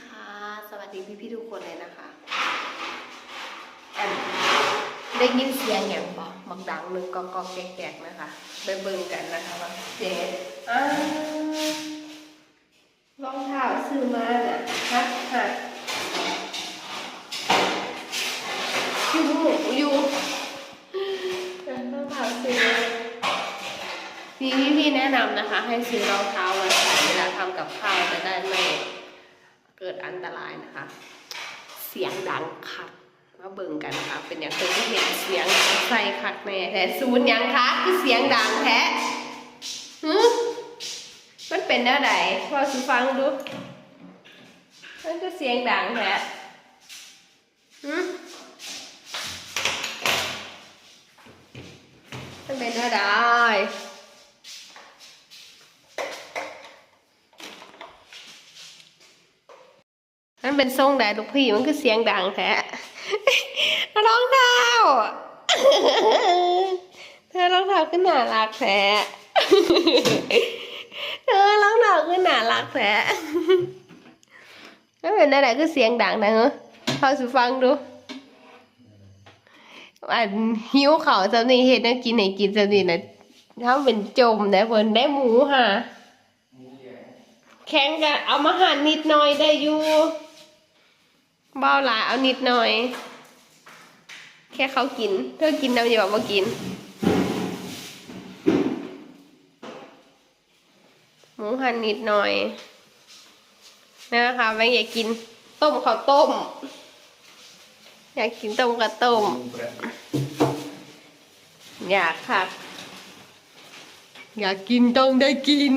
ค่ะ สวัสดีพี่พี่ๆทุกคนเลยนะคะอันได้ยินเสียงอย่างบอกมักดังหนึ่งก็ก็แกกๆนะคะไปเบิ่งกันนะคะว่าเสียงอ้าวรองเท้าซื้อมาน่ะฮักหักอยู่อยู่รองเท้าซื้อมาพี่พี่ๆแนะนำนะคะ ให้ซื้อรองเท้ามาใส่เวลาทำกับข้าวจะได้ไม่ เกิดอันตรายนะคะ เสียงดังคักมาเบิ่งกันนะคะเป็นอย่างเคยที่เห็นเสียงใส่คักแม่แต่ศูนย์ยังคะคือเสียงดังแท้มันเป็นแนวไหนพอสุฟังดูมันก็เสียงดังแท้มันเป็นแนวใด มันเป็นทรงแดดลูกพี่มันคือเสียงดังแท้รองเท้าเธอรองเท้าขึ้นหนารักแท้เธอรองเท้าขึ้นหนารักแท้มันเป็นอะไรคือเสียงดังนะเฮ้พอสิฟังดูอันหิวเขาวจำนี่เห็ดแนักกินให้กินจำนี่นะถ้าเป็นจมนะเพิ่นได้หมูค่ะแข็งกันเอามาหั่นนิดหน่อยได้อยู่ เบาหลายเอานิดหน่อย แค่เขากิน เธอกินน้ำอย่าบอกว่ากิน หมูหั่นนิดหน่อย นะคะแบงค์อยากกินต้มข้าวต้ม อยากกินต้มข้าวต้ม อยากค่ะ อยากกินต้องได้กิน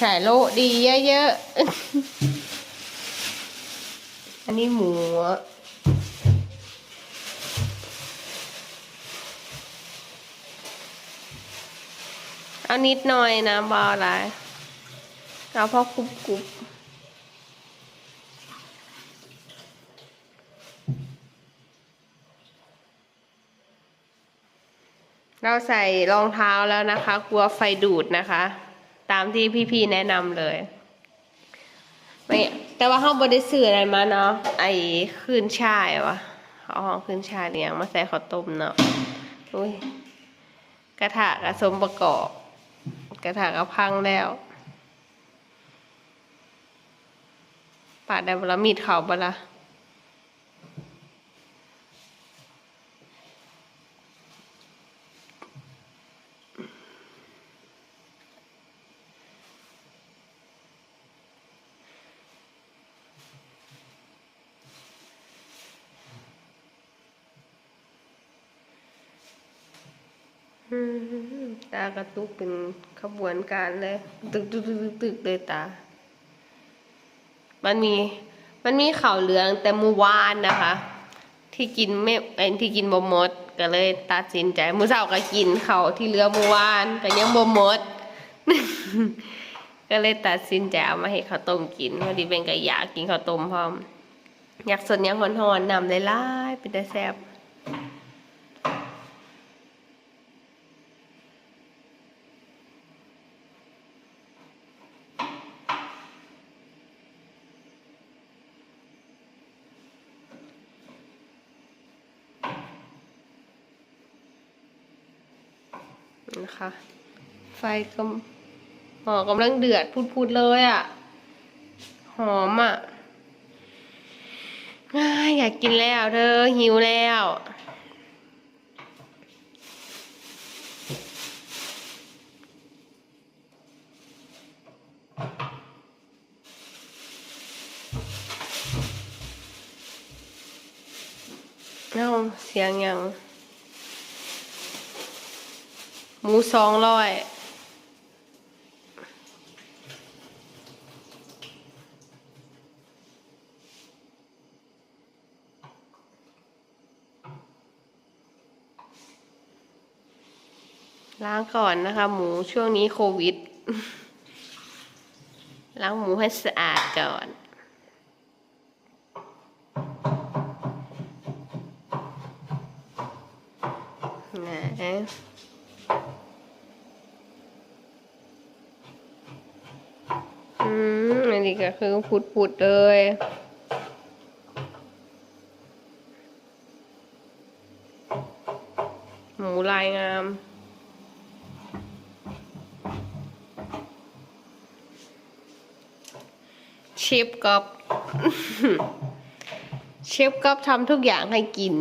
ขายโลดีเยอะๆ อันนี้หมูเอานิดหน่อยนะบออะไรเอาพอกรุบกรุบเราใส่รองเท้าแล้วนะคะ กลัวไฟดูดนะคะ ตามที่พี่ๆแนะนำเลยไม่แต่ว่าเขาบริสื่ออะไรมาเนาะไอ้คืนชายวะเขาห้องคืนชายเนี่ยงมาใส่ข้าวต้มเนาะอุ้ยกระถากระสมประกอบ กระถากระพังแล้วปาดได้บละมีดเขาบละ ตากระตุกเป็นขบวนการเลย ตึกตึกตึกตึกเลยตา มันมี มันมีข่าวเหลืองแต่เมื่อวานนะคะ ที่กินไม่เอ็นที่กินบ่หมด ก็เลยตัดสินใจมื้อเช้าก็กินเขาวที่เหลือเมื่อวานก็ยังบ่หมด ก็เลยตัดสินใจเอามาให้ข้าวต้มกินพอดีเป็นก็อยากกินข้าวต้มพร้อมอยากสดยังหอนๆนำหลายๆเป็นแต่แซ่บ นะคะ ไฟก็หอมกำลังเดือดพูดๆเลยอะ่ะ หอมอะ่ะอ้ายอยากกินแล้วเธอหิวแล้วเอ้าเสียงยัง หมูสองร้อยล้างก่อนนะคะ หมูช่วงนี้โควิด ล้างหมูให้สะอาดก่อนนะอืม อันนี้ก็คือพุดๆเลย หมูลายงามเชฟก๊อฟเชฟก๊อฟทำทุกอย่างให้กิน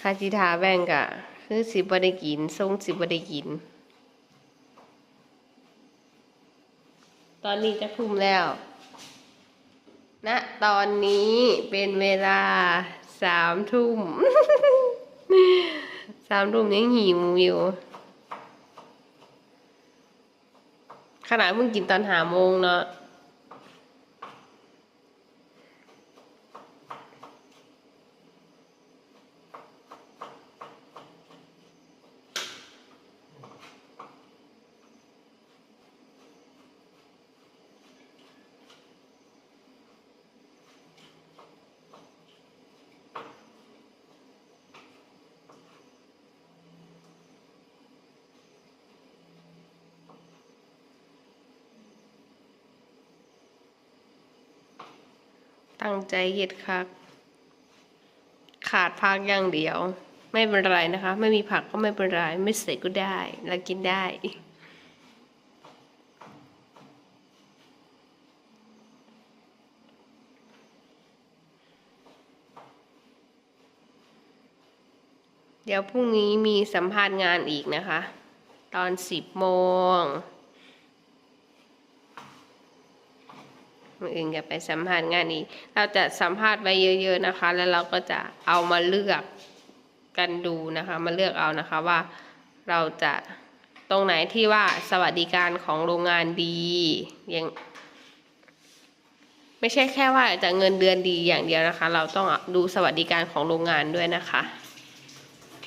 คาจิทาแบ่งกะ คือสิบได้กินทรงสิบได้กิน ตอนนี้จะทุ่มแล้วณนะตอนนี้เป็นเวลาสามทุ่มสามทุ่มยังหิวอยู่ ขนาดเพิ่งกินตอนหาโมงเนาะ ตั้งใจเฮ็ดคัก ขาดพักอย่างเดียว ไม่เป็นไรนะคะ ไม่มีผักก็ไม่เป็นไร ไม่ใส่ก็ได้แล้วกินได้เดี๋ยวพรุ่งนี้มีสัมภาษณ์งานอีกนะคะ ตอนสิบโมง มืออื่นจะไปสัมภาษณ์งานนี้ เราจะสัมภาษณ์ไว้เยอะ ๆนะคะ แล้วเราก็จะเอามาเลือกกันดูนะคะ มาเลือกเอานะคะว่าเราจะตรงไหนที่ว่าสวัสดิการของโรงงานดีอย่างไม่ใช่แค่ว่าจะเงินเดือนดีอย่างเดียวนะคะ เราต้องดูสวัสดิการของโรงงานด้วยนะคะ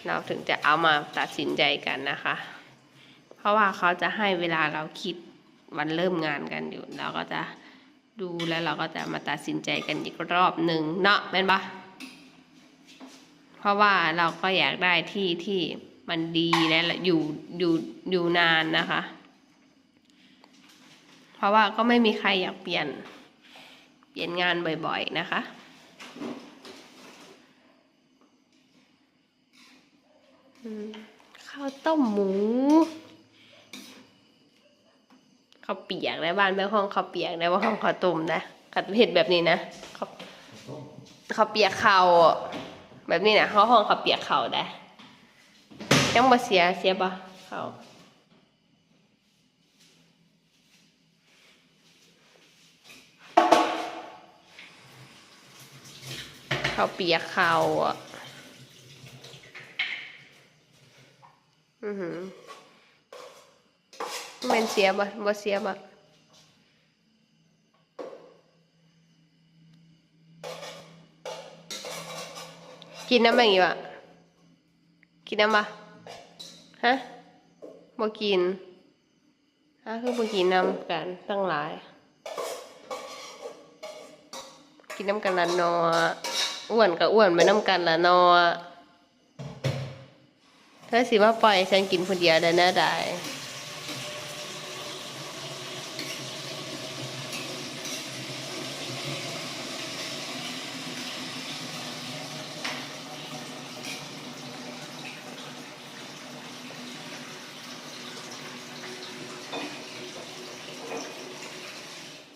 เราถึงจะเอามาตัดสินใจกันนะคะ เพราะว่าเขาจะให้เวลาเราคิดวันเริ่มงานกันอยู่เราก็จะ ดูแล้วเราก็จะมาตัดสินใจกันอีกรอบหนึ่งเนาะแม่นปะเพราะว่าเราก็อยากได้ที่ที่มันดีและอยู่อยู่อยู่นานนะคะ เพราะว่าก็ไม่มีใครอยากเปลี่ยน เปลี่ยนงานบ่อยๆนะคะข้าวต้มหมู ข้าวเปียกในบ้านแม่ห้องข้าวเปียกในว่าห้องข้าวต้มนะกัดเผ็ดแบบนี้นะข้าวข้าวเปียกเข้าแบบนี้นะเขาห้องข้าวเปียกเข้าวได้ยังบ่เสียเสียปะข้าข้าวเปียกเข้าอะอือหือ มันเสียบ่บ่เสียบ่กินน้ำแบบนี้บ่กินน้ำบ่ฮะบ่กินฮะคือบ่กินน้ำกันตั้งหลาย กินน้ำกันละนออ้วนก็อ้วนไปน้ำกันละนอเธอสิว่าปล่อยฉันกินคนเดียวได้แน่ได้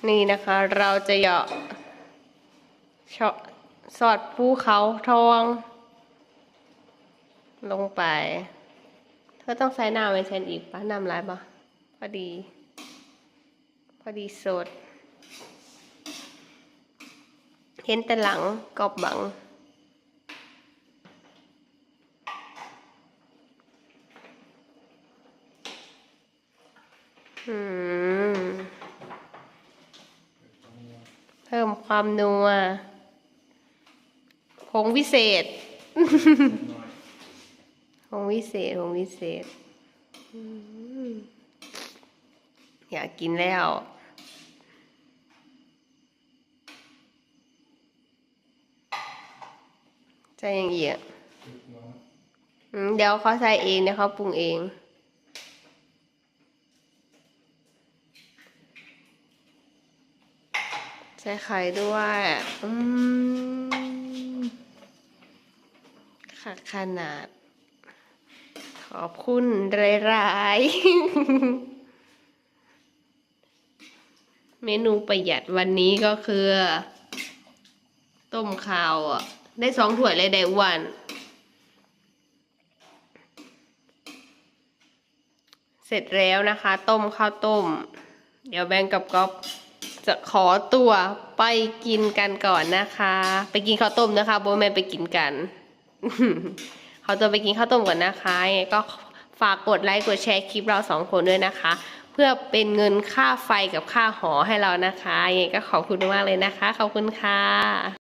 นี่นะคะ เราจะเหยาะเฉาะสอดภูเขาทอง ลงไป เธอต้องใส่น้ำไว้ฉันอีกปะน้ำลายปะพอดี พอดีสด เห็นแต่หลังกอบบังอืม เพิ่มความนัวผงวิเศษของวิเศษของวิเศษอืมอยากกินแล้วใจยังอีกอะอืมเดี๋ยวเขาใส่เองเดี๋ยวเขาปรุงเอง ใส่ไข่ด้วยอืมค่ะขนาด ขอบคุณรายๆ เมนูประหยัดวันนี้ก็คือ ต้มข้าวอะ ได้สองถ้วยเลยได้วันเสร็จแล้วนะคะ ต้มข้าวต้ม เดี๋ยวแบ่งก์กับก๊อฟ จะขอตัวไปกินกันก่อนนะคะ ไปกินข้าวต้มนะคะโบแมนไปกินกัน ขอตัวไปกินข้าวต้มก่อนนะคะยังไงก็ฝากกดไลค์กดแชร์คลิปเราสองคนด้วยนะคะ เพื่อเป็นเงินค่าไฟกับค่าหอให้เรานะคะยังไงก็ขอบคุณมากเลยนะคะ ขอบคุณค่ะ